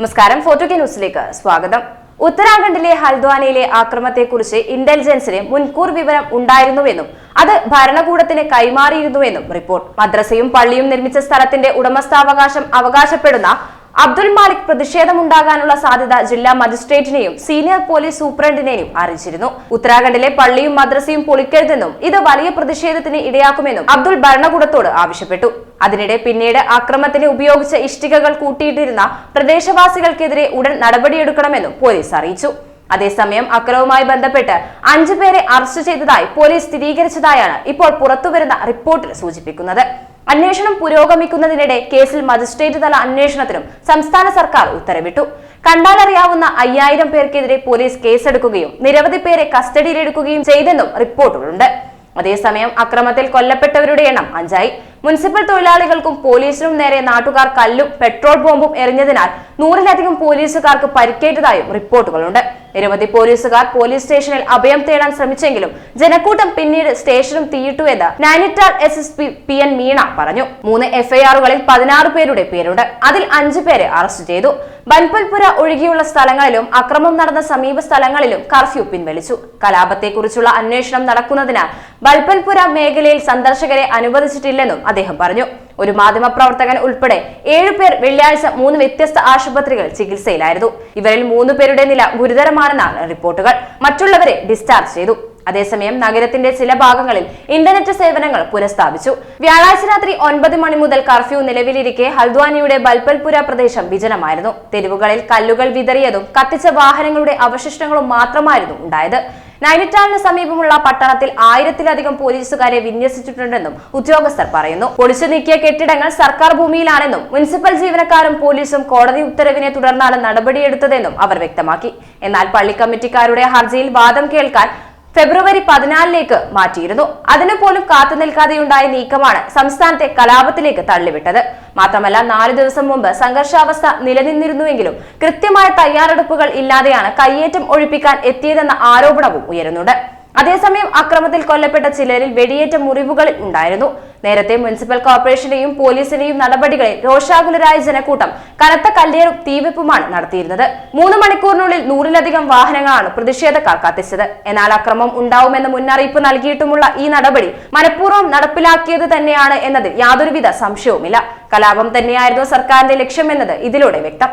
നമസ്കാരം. Photo K ന്യൂസിലേക്ക് സ്വാഗതം. ഉത്തരാഖണ്ഡിലെ ഹൽദ്വാനയിലെ ആക്രമത്തെക്കുറിച്ച് ഇന്റലിജൻസിന് മുൻകൂർ വിവരം ഉണ്ടായിരുന്നുവെന്നും അത് ഭരണകൂടത്തിന് കൈമാറിയിരുന്നുവെന്നും റിപ്പോർട്ട്. മദ്രസയും പള്ളിയും നിർമ്മിച്ച സ്ഥലത്തിന്റെ ഉടമസ്ഥാവകാശം അവകാശപ്പെടുന്ന അബ്ദുൽ മാലിക് പ്രതിഷേധമുണ്ടാകാനുള്ള സാധ്യത ജില്ലാ മജിസ്ട്രേറ്റിനെയും സീനിയർ പോലീസ് സൂപ്രണ്ടിനെയും അറിയിച്ചിരുന്നു. ഉത്തരാഖണ്ഡിലെ പള്ളിയും മദ്രസയും പൊളിക്കരുതെന്നും ഇത് വലിയ പ്രതിഷേധത്തിന് ഇടയാക്കുമെന്നും അബ്ദുൾ ഭരണകൂടത്തോട് ആവശ്യപ്പെട്ടു. അതിനിടെ പിന്നീട് അക്രമത്തിന് ഉപയോഗിച്ച ഇഷ്ടികകൾ കൂട്ടിയിട്ടിരുന്ന പ്രദേശവാസികൾക്കെതിരെ ഉടൻ നടപടിയെടുക്കണമെന്നും പോലീസ് അറിയിച്ചു. അതേസമയം അക്രമവുമായി ബന്ധപ്പെട്ട് അഞ്ചു പേരെ അറസ്റ്റ് ചെയ്തതായി പോലീസ് സ്ഥിരീകരിച്ചതായാണ് ഇപ്പോൾ പുറത്തുവരുന്ന റിപ്പോർട്ടിൽ സൂചിപ്പിക്കുന്നത്. അന്വേഷണം പുരോഗമിക്കുന്നതിനിടെ കേസിൽ മജിസ്ട്രേറ്റ് തല അന്വേഷണത്തിനും സംസ്ഥാന സർക്കാർ ഉത്തരവിട്ടു. കണ്ടാലറിയാവുന്ന അയ്യായിരം പേർക്കെതിരെ പോലീസ് കേസെടുക്കുകയും നിരവധി പേരെ കസ്റ്റഡിയിലെടുക്കുകയും ചെയ്തെന്നും റിപ്പോർട്ടുകളുണ്ട്. അതേസമയം അക്രമത്തിൽ കൊല്ലപ്പെട്ടവരുടെ എണ്ണം അഞ്ചായി. മുനിസിപ്പൽ തൊഴിലാളികൾക്കും പോലീസിനും നേരെ നാട്ടുകാർ കല്ലും പെട്രോൾ ബോംബും എറിഞ്ഞതിനാൽ നൂറിലധികം പോലീസുകാർക്ക് പരിക്കേറ്റതായും റിപ്പോർട്ടുകളുണ്ട്. നിരവധി പോലീസുകാർ പോലീസ് സ്റ്റേഷനിൽ അഭയം തേടാൻ ശ്രമിച്ചെങ്കിലും ജനക്കൂട്ടം പിന്നീട് സ്റ്റേഷനും തീയിട്ടു എന്ന് Nainital S S P P N Meena പറഞ്ഞു. മൂന്ന് എഫ്ഐആറുകളിൽ പതിനാറ് പേരുടെ പേരുണ്ട്. അതിൽ അഞ്ചു പേരെ അറസ്റ്റ് ചെയ്തു. ബൻപൽപുര ഒഴികെയുള്ള സ്ഥലങ്ങളിലും അക്രമം നടന്ന സമീപ സ്ഥലങ്ങളിലും കർഫ്യൂ പിൻവലിച്ചു. കലാപത്തെക്കുറിച്ചുള്ള അന്വേഷണം നടക്കുന്നതിനാൽ ബൽപൽപുര മേഖലയിൽ സന്ദർശകരെ അനുവദിച്ചിട്ടില്ലെന്നും അദ്ദേഹം പറഞ്ഞു. ഒരു മാധ്യമപ്രവർത്തകൻ ഉൾപ്പെടെ ഏഴുപേർ വെള്ളിയാഴ്ച മൂന്ന് വ്യത്യസ്ത ആശുപത്രികൾ ചികിത്സയിലായിരുന്നു. ഇവരിൽ മൂന്ന് പേരുടെ നില ഗുരുതരമാണെന്നാണ് റിപ്പോർട്ടുകൾ. മറ്റുള്ളവരെ ഡിസ്ചാർജ് ചെയ്തു. അതേസമയം നഗരത്തിന്റെ ചില ഭാഗങ്ങളിൽ ഇന്റർനെറ്റ് സേവനങ്ങൾ പുനഃസ്ഥാപിച്ചു. വ്യാഴാഴ്ച രാത്രി ഒൻപത് മണി മുതൽ കർഫ്യൂ നിലവിലിരിക്കെ ഹൽദ്വാനിയുടെ ബൽപൽപുര പ്രദേശം വിജനമായിരുന്നു. തെരുവുകളിൽ കല്ലുകൾ വിതറിയതും കത്തിച്ച വാഹനങ്ങളുടെ അവശിഷ്ടങ്ങളും മാത്രമായിരുന്നു ഉണ്ടായത്. നൈനിറ്റാളിന് സമീപമുള്ള പട്ടണത്തിൽ ആയിരത്തിലധികം പോലീസുകാരെ വിന്യസിച്ചിട്ടുണ്ടെന്നും ഉദ്യോഗസ്ഥർ പറയുന്നു. പൊളിച്ചു നീക്കിയ കെട്ടിടങ്ങൾ സർക്കാർ ഭൂമിയിലാണെന്നും മുനിസിപ്പൽ ജീവനക്കാരും പോലീസും കോടതി ഉത്തരവിനെ തുടർന്നാണ് നടപടിയെടുത്തതെന്നും അവർ വ്യക്തമാക്കി. എന്നാൽ പള്ളി കമ്മിറ്റിക്കാരുടെ ഹർജിയിൽ വാദം കേൾക്കാൻ ഫെബ്രുവരി പതിനാലിലേക്ക് മാറ്റിയിരുന്നു. അതിനു പോലും കാത്തു നിൽക്കാതെയുണ്ടായ നീക്കമാണ് സംസ്ഥാനത്തെ കലാപത്തിലേക്ക് തള്ളിവിട്ടത്. മാത്രമല്ല നാല് ദിവസം മുമ്പ് സംഘർഷാവസ്ഥ നിലനിന്നിരുന്നുവെങ്കിലും കൃത്യമായ തയ്യാറെടുപ്പുകൾ ഇല്ലാതെയാണ് കയ്യേറ്റം ഒഴിപ്പിക്കാൻ എത്തിയതെന്ന ആരോപണവും ഉയരുന്നുണ്ട്. അതേസമയം അക്രമത്തിൽ കൊല്ലപ്പെട്ട ചിലരിൽ വെടിയേറ്റ മുറിവുകളിൽ ഉണ്ടായിരുന്നു. നേരത്തെ മുനിസിപ്പൽ കോർപ്പറേഷന്റെയും പോലീസിന്റെയും നടപടികളിൽ രോഷാകുലരായ ജനക്കൂട്ടം കനത്ത കല്ലേറും തീവെപ്പുമാണ് നടത്തിയിരുന്നത്. മൂന്ന് മണിക്കൂറിനുള്ളിൽ നൂറിലധികം വാഹനങ്ങളാണ് പ്രതിഷേധക്കാർ കത്തിച്ചത്. എന്നാൽ അക്രമം ഉണ്ടാവുമെന്ന് മുന്നറിയിപ്പ് നൽകിയിട്ടുമുള്ള ഈ നടപടി മനഃപൂർവം നടപ്പിലാക്കിയത് തന്നെയാണ് എന്നതിൽ യാതൊരുവിധ സംശയവുമില്ല. കലാപം തന്നെയായിരുന്നു സർക്കാരിന്റെ ലക്ഷ്യമെന്നത് ഇതിലൂടെ വ്യക്തം.